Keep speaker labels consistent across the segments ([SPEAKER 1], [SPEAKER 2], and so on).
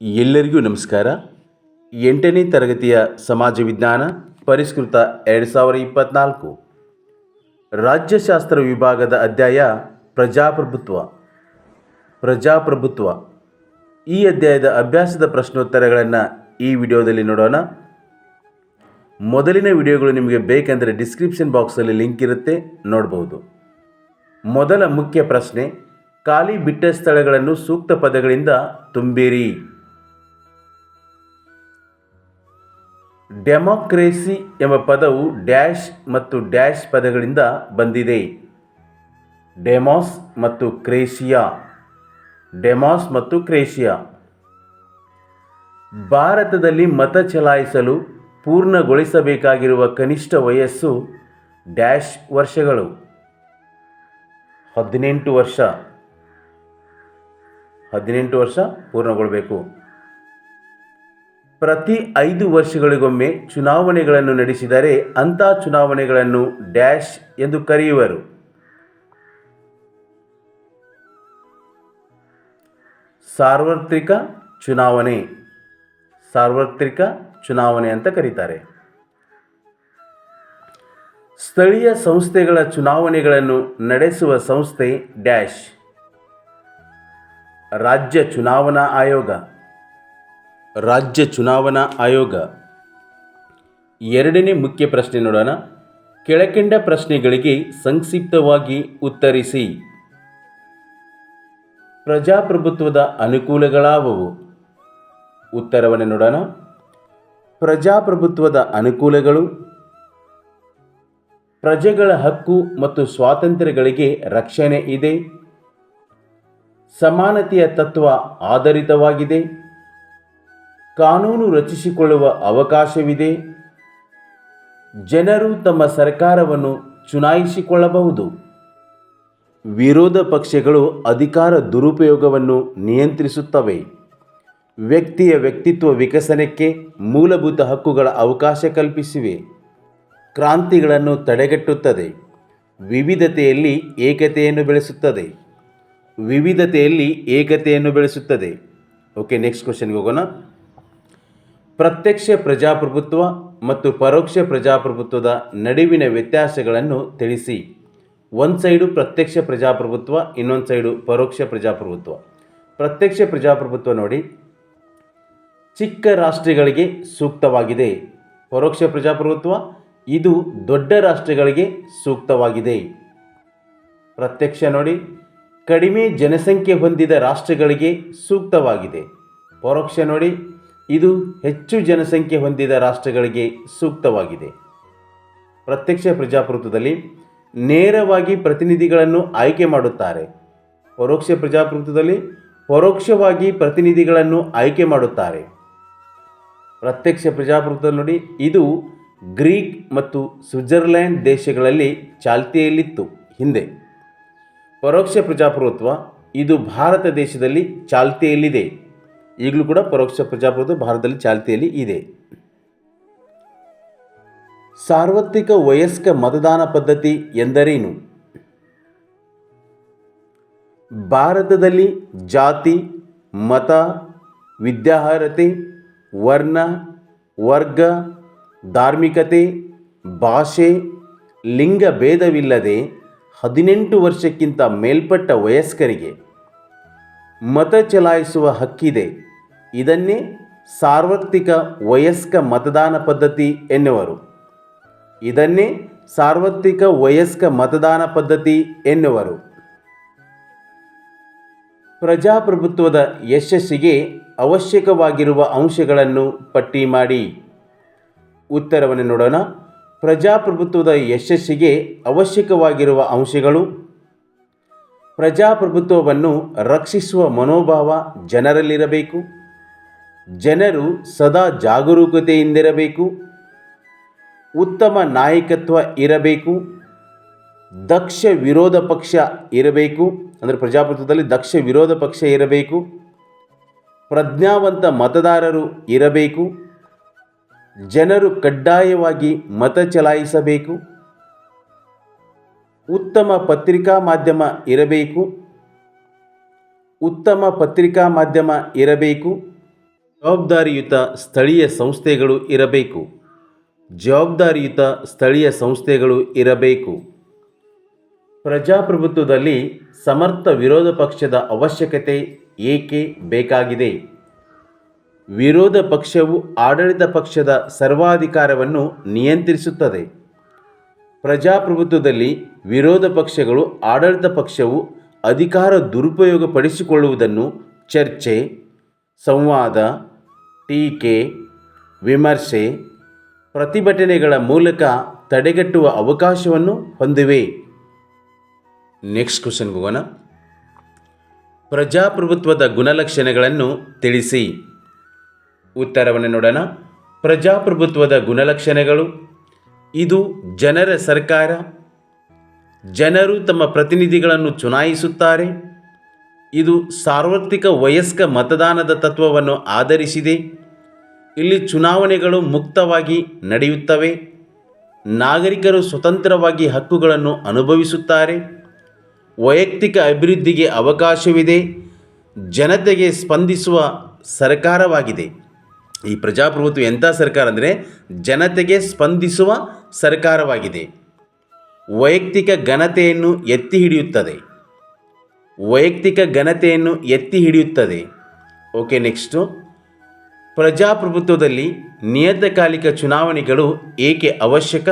[SPEAKER 1] ಎಲ್ಲರಿಗೂ ನಮಸ್ಕಾರ. ಎಂಟನೇ ತರಗತಿಯ ಸಮಾಜ ವಿಜ್ಞಾನ ಪರಿಷ್ಕೃತ ಎರಡು ಸಾವಿರ ಇಪ್ಪತ್ತ್ನಾಲ್ಕು ರಾಜ್ಯಶಾಸ್ತ್ರ ವಿಭಾಗದ ಅಧ್ಯಾಯ ಪ್ರಜಾಪ್ರಭುತ್ವ. ಪ್ರಜಾಪ್ರಭುತ್ವ. ಈ ಅಧ್ಯಾಯದ ಅಭ್ಯಾಸದ ಪ್ರಶ್ನೋತ್ತರಗಳನ್ನು ಈ ವಿಡಿಯೋದಲ್ಲಿ ನೋಡೋಣ. ಮೊದಲಿನ ವಿಡಿಯೋಗಳು ನಿಮಗೆ ಬೇಕೆಂದರೆ ಡಿಸ್ಕ್ರಿಪ್ಷನ್ ಬಾಕ್ಸಲ್ಲಿ ಲಿಂಕ್ ಇರುತ್ತೆ ನೋಡಬಹುದು ಮೊದಲ ಮುಖ್ಯ ಪ್ರಶ್ನೆ, ಖಾಲಿ ಬಿಟ್ಟ ಸ್ಥಳಗಳನ್ನು ಸೂಕ್ತ ಪದಗಳಿಂದ ತುಂಬಿರಿ. ಡೆಮೋಕ್ರೇಸಿ ಎಂಬ ಪದವು ಡ್ಯಾಶ್ ಮತ್ತು ಡ್ಯಾಶ್ ಪದಗಳಿಂದ ಬಂದಿದೆ. ಡೆಮಾಸ್ ಮತ್ತು ಕ್ರೇಷಿಯಾ. ಡೆಮಾಸ್ ಮತ್ತು ಕ್ರೇಷಿಯಾ. ಭಾರತದಲ್ಲಿ ಮತ ಚಲಾಯಿಸಲು ಪೂರ್ಣಗೊಳಿಸಬೇಕಾಗಿರುವ ಕನಿಷ್ಠ ವಯಸ್ಸು ಡ್ಯಾಶ್ ವರ್ಷಗಳು. ಹದಿನೆಂಟು ವರ್ಷ. ಹದಿನೆಂಟು ವರ್ಷ ಪೂರ್ಣಗೊಳ್ಳಬೇಕು ಪ್ರತಿ ಐದು ವರ್ಷಗಳಿಗೊಮ್ಮೆ ಚುನಾವಣೆಗಳನ್ನು ನಡೆಸಿದರೆ ಅಂಥ ಚುನಾವಣೆಗಳನ್ನು ಡ್ಯಾಶ್ ಎಂದು ಕರೆಯುವರು. ಸಾರ್ವತ್ರಿಕ ಚುನಾವಣೆ. ಸಾರ್ವತ್ರಿಕ ಚುನಾವಣೆ ಅಂತ ಕರೀತಾರೆ. ಸ್ಥಳೀಯ ಸಂಸ್ಥೆಗಳ ಚುನಾವಣೆಗಳನ್ನು ನಡೆಸುವ ಸಂಸ್ಥೆ ಡ್ಯಾಶ್. ರಾಜ್ಯ ಚುನಾವಣಾ ಆಯೋಗ. ರಾಜ್ಯ ಚುನಾವಣಾ ಆಯೋಗ. ಎರಡನೇ ಮುಖ್ಯ ಪ್ರಶ್ನೆ ನೋಡೋಣ. ಕೆಳಕಂಡ ಪ್ರಶ್ನೆಗಳಿಗೆ ಸಂಕ್ಷಿಪ್ತವಾಗಿ ಉತ್ತರಿಸಿ. ಪ್ರಜಾಪ್ರಭುತ್ವದ ಅನುಕೂಲಗಳಾವವು? ಉತ್ತರವನ್ನು ನೋಡೋಣ. ಪ್ರಜಾಪ್ರಭುತ್ವದ ಅನುಕೂಲಗಳು. ಪ್ರಜೆಗಳ ಹಕ್ಕು ಮತ್ತು ಸ್ವಾತಂತ್ರ್ಯಗಳಿಗೆ ರಕ್ಷಣೆ ಇದೆ. ಸಮಾನತೆಯ ತತ್ವ ಆಧಾರಿತವಾಗಿದೆ. ಕಾನೂನು ರಚಿಸಿಕೊಳ್ಳುವ ಅವಕಾಶವಿದೆ. ಜನರು ತಮ್ಮ ಸರ್ಕಾರವನ್ನು ಚುನಾಯಿಸಿಕೊಳ್ಳಬಹುದು. ವಿರೋಧ ಪಕ್ಷಗಳು ಅಧಿಕಾರ ದುರುಪಯೋಗವನ್ನು ನಿಯಂತ್ರಿಸುತ್ತವೆ. ವ್ಯಕ್ತಿಯ ವ್ಯಕ್ತಿತ್ವ ವಿಕಸನಕ್ಕೆ ಮೂಲಭೂತ ಹಕ್ಕುಗಳ ಅವಕಾಶ ಕಲ್ಪಿಸಿವೆ. ಕ್ರಾಂತಿಗಳನ್ನು ತಡೆಗಟ್ಟುತ್ತದೆ. ವಿವಿಧತೆಯಲ್ಲಿ ಏಕತೆಯನ್ನು ಬೆಳೆಸುತ್ತದೆ. ವಿವಿಧತೆಯಲ್ಲಿ ಏಕತೆಯನ್ನು ಬೆಳೆಸುತ್ತದೆ. ಓಕೆ ನೆಕ್ಸ್ಟ್ ಕ್ವಶನ್ಗೆ ಹೋಗೋಣ. ಪ್ರತ್ಯಕ್ಷ ಪ್ರಜಾಪ್ರಭುತ್ವ ಮತ್ತು ಪರೋಕ್ಷ ಪ್ರಜಾಪ್ರಭುತ್ವದ ನಡುವಿನ ವ್ಯತ್ಯಾಸಗಳನ್ನು ತಿಳಿಸಿ. ಒಂದು ಸೈಡು ಪ್ರತ್ಯಕ್ಷ ಪ್ರಜಾಪ್ರಭುತ್ವ, ಇನ್ನೊಂದು ಸೈಡು ಪರೋಕ್ಷ ಪ್ರಜಾಪ್ರಭುತ್ವ. ಪ್ರತ್ಯಕ್ಷ ಪ್ರಜಾಪ್ರಭುತ್ವ ನೋಡಿ. ಚಿಕ್ಕ ರಾಷ್ಟ್ರಗಳಿಗೆ ಸೂಕ್ತವಾಗಿದೆ ಪರೋಕ್ಷ ಪ್ರಜಾಪ್ರಭುತ್ವ, ಇದು ದೊಡ್ಡ ರಾಷ್ಟ್ರಗಳಿಗೆ ಸೂಕ್ತವಾಗಿದೆ. ಪ್ರತ್ಯಕ್ಷ ನೋಡಿ. ಕಡಿಮೆ ಜನಸಂಖ್ಯೆ ಹೊಂದಿದ ರಾಷ್ಟ್ರಗಳಿಗೆ ಸೂಕ್ತವಾಗಿದೆ. ಪರೋಕ್ಷ ನೋಡಿ. ಇದು ಹೆಚ್ಚು ಜನಸಂಖ್ಯೆ ಹೊಂದಿದ ರಾಷ್ಟ್ರಗಳಿಗೆ ಸೂಕ್ತವಾಗಿದೆ. ಪ್ರತ್ಯಕ್ಷ ಪ್ರಜಾಪ್ರಭುತ್ವದಲ್ಲಿ ನೇರವಾಗಿ ಪ್ರತಿನಿಧಿಗಳನ್ನು ಆಯ್ಕೆ ಮಾಡುತ್ತಾರೆ. ಪರೋಕ್ಷ ಪ್ರಜಾಪ್ರಭುತ್ವದಲ್ಲಿ ಪರೋಕ್ಷವಾಗಿ ಪ್ರತಿನಿಧಿಗಳನ್ನು ಆಯ್ಕೆ ಮಾಡುತ್ತಾರೆ. ಪ್ರತ್ಯಕ್ಷ ಪ್ರಜಾಪ್ರಭುತ್ವ ನೋಡಿ, ಇದು ಗ್ರೀಕ್ ಮತ್ತು ಸ್ವಿಟ್ಜರ್ಲ್ಯಾಂಡ್ ದೇಶಗಳಲ್ಲಿ ಚಾಲ್ತಿಯಲ್ಲಿತ್ತು ಹಿಂದೆ. ಪರೋಕ್ಷ ಪ್ರಜಾಪ್ರಭುತ್ವ ಇದು ಭಾರತ ದೇಶದಲ್ಲಿ ಚಾಲ್ತಿಯಲ್ಲಿದೆ. ಈಗಲೂ ಕೂಡ ಪರೋಕ್ಷ ಪ್ರಜಾಪ್ರಭುತ್ವ ಭಾರತದಲ್ಲಿ ಚಾಲ್ತಿಯಲ್ಲಿ ಇದೆ. ಸಾರ್ವತ್ರಿಕ ವಯಸ್ಕ ಮತದಾನ ಪದ್ಧತಿ ಎಂದರೇನು? ಭಾರತದಲ್ಲಿ ಜಾತಿ, ಮತ, ವಿದ್ಯಾರ್ಹತೆ, ವರ್ಣ, ವರ್ಗ, ಧಾರ್ಮಿಕತೆ, ಭಾಷೆ, ಲಿಂಗ ಭೇದವಿಲ್ಲದೆ ಹದಿನೆಂಟು ವರ್ಷಕ್ಕಿಂತ ಮೇಲ್ಪಟ್ಟ ವಯಸ್ಕರಿಗೆ ಮತ ಚಲಾಯಿಸುವ ಹಕ್ಕಿದೆ. ಇದನ್ನೇ ಸಾರ್ವತ್ರಿಕ ವಯಸ್ಕ ಮತದಾನ ಪದ್ಧತಿ ಎನ್ನುವರು. ಇದನ್ನೇ ಸಾರ್ವತ್ರಿಕ ವಯಸ್ಕ ಮತದಾನ ಪದ್ಧತಿ ಎನ್ನುವರು. ಪ್ರಜಾಪ್ರಭುತ್ವದ ಯಶಸ್ಸಿಗೆ ಅವಶ್ಯಕವಾಗಿರುವ ಅಂಶಗಳನ್ನು ಪಟ್ಟಿ ಮಾಡಿ. ಉತ್ತರವನ್ನು ನೋಡೋಣ. ಪ್ರಜಾಪ್ರಭುತ್ವದ ಯಶಸ್ಸಿಗೆ ಅವಶ್ಯಕವಾಗಿರುವ ಅಂಶಗಳು. ಪ್ರಜಾಪ್ರಭುತ್ವವನ್ನು ರಕ್ಷಿಸುವ ಮನೋಭಾವ ಜನರಲ್ಲಿರಬೇಕು. ಜನರು ಸದಾ ಜಾಗರೂಕತೆಯಿಂದಿರಬೇಕು, ಉತ್ತಮ ನಾಯಕತ್ವ ಇರಬೇಕು, ದಕ್ಷ ವಿರೋಧ ಪಕ್ಷ ಇರಬೇಕು, ಅಂದರೆ ಪ್ರಜಾಪ್ರಭುತ್ವದಲ್ಲಿ ದಕ್ಷ ವಿರೋಧ ಪಕ್ಷ ಇರಬೇಕು, ಪ್ರಜ್ಞಾವಂತ ಮತದಾರರು ಇರಬೇಕು, ಜನರು ಕಡ್ಡಾಯವಾಗಿ ಮತ ಚಲಾಯಿಸಬೇಕು, ಉತ್ತಮ ಪತ್ರಿಕಾ ಮಾಧ್ಯಮ ಇರಬೇಕು, ಉತ್ತಮ ಪತ್ರಿಕಾ ಮಾಧ್ಯಮ ಇರಬೇಕು. ಜವಾಬ್ದಾರಿಯುತ ಸ್ಥಳೀಯ ಸಂಸ್ಥೆಗಳು ಇರಬೇಕು. ಜವಾಬ್ದಾರಿಯುತ ಸ್ಥಳೀಯ ಸಂಸ್ಥೆಗಳು ಇರಬೇಕು. ಪ್ರಜಾಪ್ರಭುತ್ವದಲ್ಲಿ ಸಮರ್ಥ ವಿರೋಧ ಪಕ್ಷದ ಅವಶ್ಯಕತೆ ಏಕೆ ಬೇಕಾಗಿದೆ? ವಿರೋಧ ಪಕ್ಷವು ಆಡಳಿತ ಪಕ್ಷದ ಸರ್ವಾಧಿಕಾರವನ್ನು ನಿಯಂತ್ರಿಸುತ್ತದೆ. ಪ್ರಜಾಪ್ರಭುತ್ವದಲ್ಲಿ ವಿರೋಧ ಪಕ್ಷಗಳು ಆಡಳಿತ ಪಕ್ಷವು ಅಧಿಕಾರ ದುರುಪಯೋಗಪಡಿಸಿಕೊಳ್ಳುವುದನ್ನು ಚರ್ಚೆ, ಸಂವಾದ ಟೀಕೆ, ವಿಮರ್ಶೆ, ಪ್ರತಿಭಟನೆಗಳ ಮೂಲಕ ತಡೆಗಟ್ಟುವ ಅವಕಾಶವನ್ನು ಹೊಂದಿವೆ. ನೆಕ್ಸ್ಟ್ ಕ್ವಶನ್ಗೆ ಹೋಗೋಣ. ಪ್ರಜಾಪ್ರಭುತ್ವದ ಗುಣಲಕ್ಷಣಗಳನ್ನು ತಿಳಿಸಿ. ಉತ್ತರವನ್ನು ನೋಡೋಣ. ಪ್ರಜಾಪ್ರಭುತ್ವದ ಗುಣಲಕ್ಷಣಗಳು. ಇದು ಜನರ ಸರ್ಕಾರ. ಜನರು ತಮ್ಮ ಪ್ರತಿನಿಧಿಗಳನ್ನು ಚುನಾಯಿಸುತ್ತಾರೆ. ಇದು ಸಾರ್ವತ್ರಿಕ ವಯಸ್ಕ ಮತದಾನದ ತತ್ವವನ್ನು ಆಧರಿಸಿದೆ. ಇಲ್ಲಿ ಚುನಾವಣೆಗಳು ಮುಕ್ತವಾಗಿ ನಡೆಯುತ್ತವೆ. ನಾಗರಿಕರು ಸ್ವತಂತ್ರವಾಗಿ ಹಕ್ಕುಗಳನ್ನು ಅನುಭವಿಸುತ್ತಾರೆ. ವೈಯಕ್ತಿಕ ಅಭಿವೃದ್ಧಿಗೆ ಅವಕಾಶವಿದೆ. ಜನತೆಗೆ ಸ್ಪಂದಿಸುವ ಸರ್ಕಾರವಾಗಿದೆ. ಈ ಪ್ರಜಾಪ್ರಭುತ್ವ ಎಂಥ ಸರ್ಕಾರ ಅಂದರೆ ಜನತೆಗೆ ಸ್ಪಂದಿಸುವ ಸರ್ಕಾರವಾಗಿದೆ. ವೈಯಕ್ತಿಕ ಘನತೆಯನ್ನು ಎತ್ತಿ ಹಿಡಿಯುತ್ತದೆ. ವೈಯಕ್ತಿಕ ಘನತೆಯನ್ನು ಎತ್ತಿ ಹಿಡಿಯುತ್ತದೆ. Okay, next. ಪ್ರಜಾಪ್ರಭುತ್ವದಲ್ಲಿ ನಿಯತಕಾಲಿಕ ಚುನಾವಣೆಗಳು ಏಕೆ ಅವಶ್ಯಕ?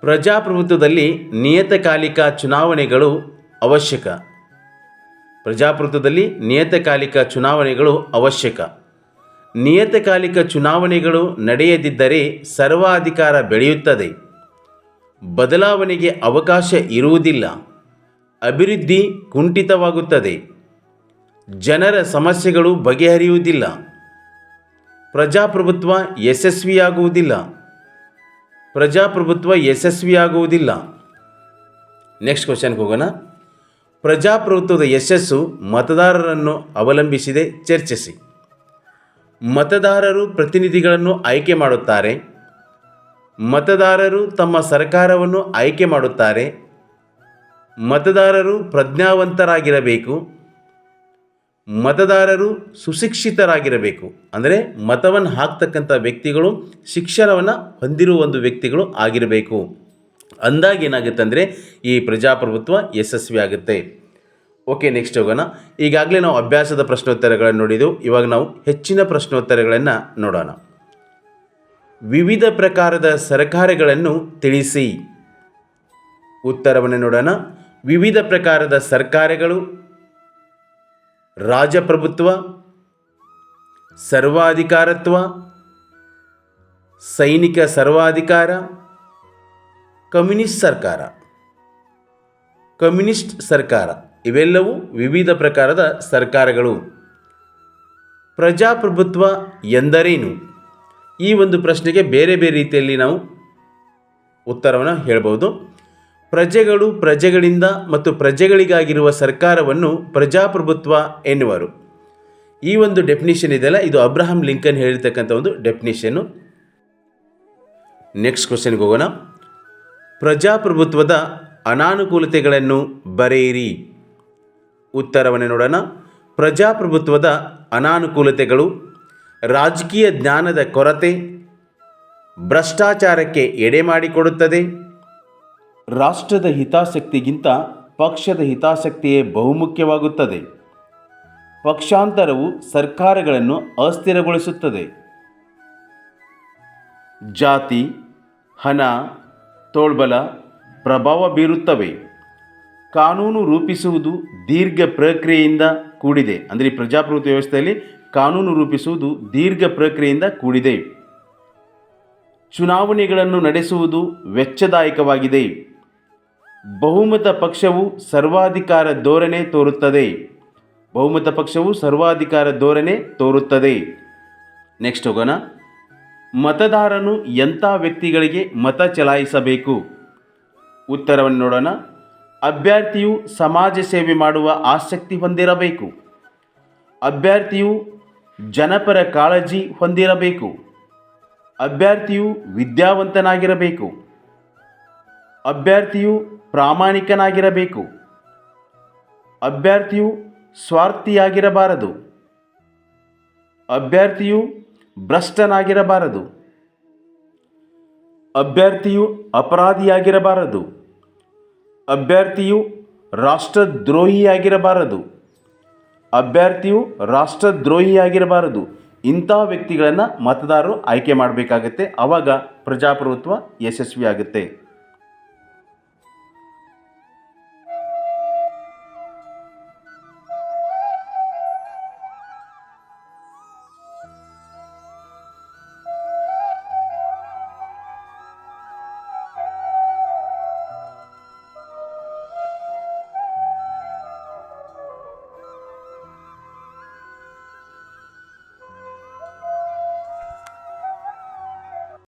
[SPEAKER 1] ಪ್ರಜಾಪ್ರಭುತ್ವದಲ್ಲಿ ನಿಯತಕಾಲಿಕ ಚುನಾವಣೆಗಳು ಅವಶ್ಯಕ. ಪ್ರಜಾಪ್ರಭುತ್ವದಲ್ಲಿ ನಿಯತಕಾಲಿಕ ಚುನಾವಣೆಗಳು ಅವಶ್ಯಕ. ನಿಯತಕಾಲಿಕ ಚುನಾವಣೆಗಳು ನಡೆಯದಿದ್ದರೆ ಸರ್ವಾಧಿಕಾರ ಬೆಳೆಯುತ್ತದೆ. ಬದಲಾವಣೆಗೆ ಅವಕಾಶ ಇರುವುದಿಲ್ಲ. ಅಭಿವೃದ್ಧಿ ಕುಂಠಿತವಾಗುತ್ತದೆ. ಜನರ ಸಮಸ್ಯೆಗಳು ಬಗೆಹರಿಯುವುದಿಲ್ಲ. ಪ್ರಜಾಪ್ರಭುತ್ವ ಯಶಸ್ವಿಯಾಗುವುದಿಲ್ಲ. ಪ್ರಜಾಪ್ರಭುತ್ವ ಯಶಸ್ವಿಯಾಗುವುದಿಲ್ಲ. ನೆಕ್ಸ್ಟ್ ಕ್ವಶನ್ಗೆ ಹೋಗೋಣ. ಪ್ರಜಾಪ್ರಭುತ್ವದ ಯಶಸ್ಸು ಮತದಾರರನ್ನು ಅವಲಂಬಿಸಿದೆ, ಚರ್ಚಿಸಿ. ಮತದಾರರು ಪ್ರತಿನಿಧಿಗಳನ್ನು ಆಯ್ಕೆ ಮಾಡುತ್ತಾರೆ. ಮತದಾರರು ತಮ್ಮ ಸರ್ಕಾರವನ್ನು ಆಯ್ಕೆ ಮಾಡುತ್ತಾರೆ. ಮತದಾರರು ಪ್ರಜ್ಞಾವಂತರಾಗಿರಬೇಕು. ಮತದಾರರು ಸುಶಿಕ್ಷಿತರಾಗಿರಬೇಕು. ಅಂದರೆ ಮತವನ್ನು ಹಾಕ್ತಕ್ಕಂಥ ವ್ಯಕ್ತಿಗಳು ಶಿಕ್ಷಣವನ್ನು ಹೊಂದಿರುವ ಒಂದು ವ್ಯಕ್ತಿಗಳು ಆಗಿರಬೇಕು. ಅಂದಾಗ ಏನಾಗುತ್ತೆ ಅಂದರೆ ಈ ಪ್ರಜಾಪ್ರಭುತ್ವ ಯಶಸ್ವಿ ಆಗುತ್ತೆ. ಓಕೆ, ನೆಕ್ಸ್ಟ್ ಹೋಗೋಣ. ಈಗಾಗಲೇ ನಾವು ಅಭ್ಯಾಸದ ಪ್ರಶ್ನೋತ್ತರಗಳನ್ನು ನೋಡಿದೆವು. ಇವಾಗ ನಾವು ಹೆಚ್ಚಿನ ಪ್ರಶ್ನೋತ್ತರಗಳನ್ನು ನೋಡೋಣ. ವಿವಿಧ ಪ್ರಕಾರದ ಸರ್ಕಾರಗಳನ್ನು ತಿಳಿಸಿ. ಉತ್ತರವನ್ನು ನೋಡೋಣ. ವಿವಿಧ ಪ್ರಕಾರದ ಸರ್ಕಾರಗಳು ರಾಜಪ್ರಭುತ್ವ, ಸರ್ವಾಧಿಕಾರತ್ವ, ಸೈನಿಕ ಸರ್ವಾಧಿಕಾರ, ಕಮ್ಯುನಿಸ್ಟ್ ಸರ್ಕಾರ. ಕಮ್ಯುನಿಸ್ಟ್ ಸರ್ಕಾರ. ಇವೆಲ್ಲವೂ ವಿವಿಧ ಪ್ರಕಾರದ ಸರ್ಕಾರಗಳು. ಪ್ರಜಾಪ್ರಭುತ್ವ ಎಂದರೇನು? ಈ ಒಂದು ಪ್ರಶ್ನೆಗೆ ಬೇರೆ ಬೇರೆ ರೀತಿಯಲ್ಲಿ ನಾವು ಉತ್ತರವನ್ನು ಹೇಳ್ಬೋದು. ಪ್ರಜೆಗಳು ಪ್ರಜೆಗಳಿಂದ ಮತ್ತು ಪ್ರಜೆಗಳಿಗಾಗಿರುವ ಸರ್ಕಾರವನ್ನು ಪ್ರಜಾಪ್ರಭುತ್ವ ಎನ್ನುವರು. ಈ ಒಂದು ಡೆಫಿನಿಷನ್ ಇದೆಯಲ್ಲ? ಇದು ಅಬ್ರಹಾಂ ಲಿಂಕನ್ ಹೇಳಿರ್ತಕ್ಕಂಥ ಒಂದು ಡೆಫಿನಿಷನ್ನು ನೆಕ್ಸ್ಟ್ ಕ್ವಶನ್ಗೆ ಹೋಗೋಣ. ಪ್ರಜಾಪ್ರಭುತ್ವದ ಅನಾನುಕೂಲತೆಗಳನ್ನು ಬರೆಯಿರಿ. ಉತ್ತರವನ್ನು ನೋಡೋಣ. ಪ್ರಜಾಪ್ರಭುತ್ವದ ಅನಾನುಕೂಲತೆಗಳು ರಾಜಕೀಯ ಜ್ಞಾನದ ಕೊರತೆ ಭ್ರಷ್ಟಾಚಾರಕ್ಕೆ ಎಡೆ ಮಾಡಿಕೊಡುತ್ತದೆ. ರಾಷ್ಟ್ರದ ಹಿತಾಸಕ್ತಿಗಿಂತ ಪಕ್ಷದ ಹಿತಾಸಕ್ತಿಯೇ ಬಹುಮುಖ್ಯವಾಗುತ್ತದೆ. ಪಕ್ಷಾಂತರವು ಸರ್ಕಾರಗಳನ್ನು ಅಸ್ಥಿರಗೊಳಿಸುತ್ತದೆ. ಜಾತಿ, ಹಣ, ತೋಳ್ಬಲ, ಪ್ರಭಾವ ಬೀರುತ್ತವೆ. ಕಾನೂನು ರೂಪಿಸುವುದು ದೀರ್ಘ ಪ್ರಕ್ರಿಯೆಯಿಂದ ಕೂಡಿದೆ. ಅಂದರೆ ಪ್ರಜಾಪ್ರಭುತ್ವ ವ್ಯವಸ್ಥೆಯಲ್ಲಿ ಕಾನೂನು ರೂಪಿಸುವುದು ದೀರ್ಘ ಪ್ರಕ್ರಿಯೆಯಿಂದ ಕೂಡಿದೆ. ಚುನಾವಣೆಗಳನ್ನು ನಡೆಸುವುದು ವೆಚ್ಚದಾಯಕವಾಗಿದೆ. ಬಹುಮತ ಪಕ್ಷವು ಸರ್ವಾಧಿಕಾರ ಧೋರಣೆ ತೋರುತ್ತದೆ. ಬಹುಮತ ಪಕ್ಷವು ಸರ್ವಾಧಿಕಾರ ಧೋರಣೆ ತೋರುತ್ತದೆ. ನೆಕ್ಸ್ಟ್ ಹೋಗೋಣ. ಮತದಾರನು ಎಂಥ ವ್ಯಕ್ತಿಗಳಿಗೆ ಮತ ಚಲಾಯಿಸಬೇಕು? ಉತ್ತರವನ್ನು ನೋಡೋಣ. ಅಭ್ಯರ್ಥಿಯು ಸಮಾಜ ಸೇವೆ ಮಾಡುವ ಆಸಕ್ತಿ ಹೊಂದಿರಬೇಕು. ಅಭ್ಯರ್ಥಿಯು ಜನಪರ ಕಾಳಜಿ ಹೊಂದಿರಬೇಕು. ಅಭ್ಯರ್ಥಿಯು ವಿದ್ಯಾವಂತನಾಗಿರಬೇಕು. ಅಭ್ಯರ್ಥಿಯು ಪ್ರಾಮಾಣಿಕನಾಗಿರಬೇಕು. ಅಭ್ಯರ್ಥಿಯು ಸ್ವಾರ್ಥಿಯಾಗಿರಬಾರದು. ಅಭ್ಯರ್ಥಿಯು ಭ್ರಷ್ಟನಾಗಿರಬಾರದು. ಅಭ್ಯರ್ಥಿಯು ಅಪರಾಧಿಯಾಗಿರಬಾರದು. ಅಭ್ಯರ್ಥಿಯು ರಾಷ್ಟ್ರದ್ರೋಹಿಯಾಗಿರಬಾರದು. ಅಭ್ಯರ್ಥಿಯು ರಾಷ್ಟ್ರದ್ರೋಹಿಯಾಗಿರಬಾರದು. ಇಂಥ ವ್ಯಕ್ತಿಗಳನ್ನು ಮತದಾರರು ಆಯ್ಕೆ ಮಾಡಬೇಕಾಗತ್ತೆ. ಆವಾಗ ಪ್ರಜಾಪ್ರಭುತ್ವ ಯಶಸ್ವಿ ಆಗುತ್ತೆ